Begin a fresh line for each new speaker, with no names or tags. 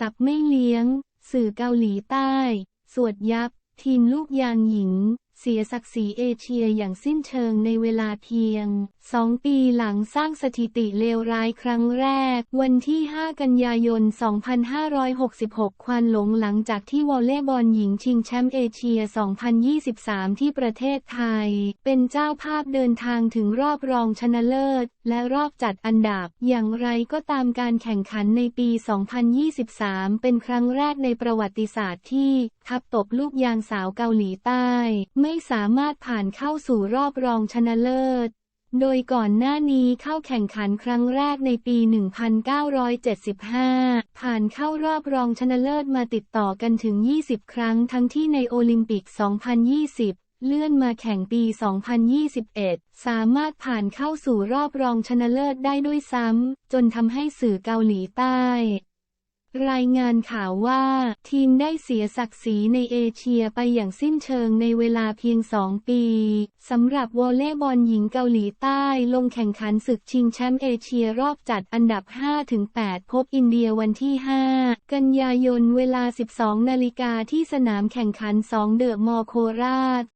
สับไม่เลี้ยง สื่อเกาหลีใต้ สวดยับ ทีมลูกยางหญิง เสียศักดิ์ศรีเอเชียอย่างสิ้นเชิงในเวลาเพียง 2 ปีหลังสร้างสถิติเลวร้ายครั้งแรก วันที่ 5 กันยายน 2566 ควันหลงหลังจากที่วอลเลย์บอลหญิงชิงแชมป์เอเชีย 2023 ที่ประเทศไทย เป็นเจ้าภาพเดินทางถึงรอบรองชนะเลิศและรอบจัดอันดับ อย่างไรก็ตามการแข่งขันในปี 2023 เป็นครั้งแรกในประวัติศาสตร์ที่ ทัพตบลูกยางสาวเกาหลีใต้ ไม่สามารถผ่านเข้าสู่รอบรองชนะเลิศโดยก่อนหน้านี้เข้าแข่งขันครั้งแรกในปี 1975 ผ่านเข้ารอบรองชนะเลิศมาติดต่อกันถึง 20 ครั้งทั้งที่ในโอลิมปิก 2020 เลื่อนมาแข่งปี 2021 สามารถผ่านเข้าสู่รอบรองชนะเลิศได้ด้วยซ้ำ จนทำให้สื่อเกาหลีใต้ รายงานข่าวว่า ทีมได้เสียศักดิ์ศรีในเอเชียไปอย่างสิ้นเชิงในเวลาเพียง2ปีสำหรับวอลเลย์บอลหญิงเกาหลีใต้ลงแข่งขันศึกชิงแชมป์เอเชียรอบจัดอันดับ 5-8 พบอินเดียวันที่ 5 กันยายนเวลา 12 นาฬิกาที่สนามแข่งขัน 2 เดอะมอร์โคราช